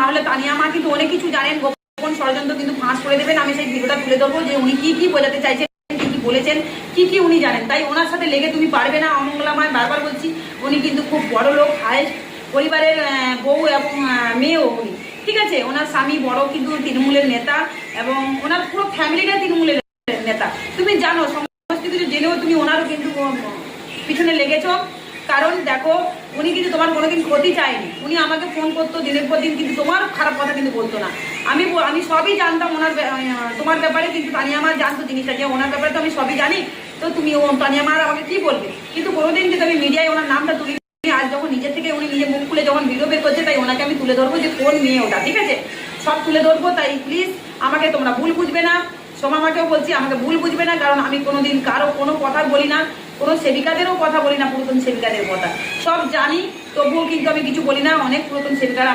না হলে তানিয়া মা কিন্তু অনেক কিছু জানেন, গোপন ষড়যন্ত্র কিন্তু ফাঁস করে দেবেন। আমি সেই ভিডিওটা তুলে ধরবো যে উনি কি কি বোঝাতে চাইছেন বলেছেন, কি কি উনি জানেন। তাই ওনার সাথে লেগে তুমি পারবে না, অমঙ্গলামায় বারবার বলছি, উনি কিন্তু খুব বড় লোক হায়েস্ট পরিবারের বউ এবং মেয়েও উনি। ঠিক আছে? ওনার স্বামী বড় কিন্তু তৃণমূলের নেতা এবং ওনার পুরো ফ্যামিলিটা তৃণমূলের নেতা। তুমি জানো, সমস্ত কিছু জেনেও তুমি ওনারও কিন্তু পিছনে লেগেছো। কারণ দেখো, উনি কিন্তু তোমার কোনোদিন ক্ষতি চায়নি। উনি আমাকে ফোন করতো দিনের পর দিন, কিন্তু তোমার খারাপ কথা কিন্তু বলতো না। আমি আমি সবই জানতাম ওনার তোমার ব্যাপারে, কিন্তু তানিয়া আমার জানতো জিনিসটা যে ওনার ব্যাপারে তো আমি সবই জানি। তো তুমি তানিয়া আমার আমাকে কি বলবে? কিন্তু কোনোদিন কিন্তু আমি মিডিয়ায় ওনার নামটা তুলি আজ যখন নিজের থেকে উনি নিজে মুখ খুলে যখন ভিডিও বের করছে, তাই ওনাকে আমি তুলে ধরবো যে কোন মেয়ে ওটা, ঠিক আছে? সব তুলে ধরবো, তাই প্লিজ আমাকে তোমরা ভুল বুঝবে না। সোমা আমাকেও বলছি, আমাকে ভুল বুঝবে না, কারণ আমি কোনোদিন কারও কোনো কথা বলি না। কোনো সেবিকাদেরও কথা বলি না, পুরাতন সেবিকাদের কথা। সব জানি, তবুও কিন্তু আমি কিছু বলি না, অনেক পুরাতন সেবিকারা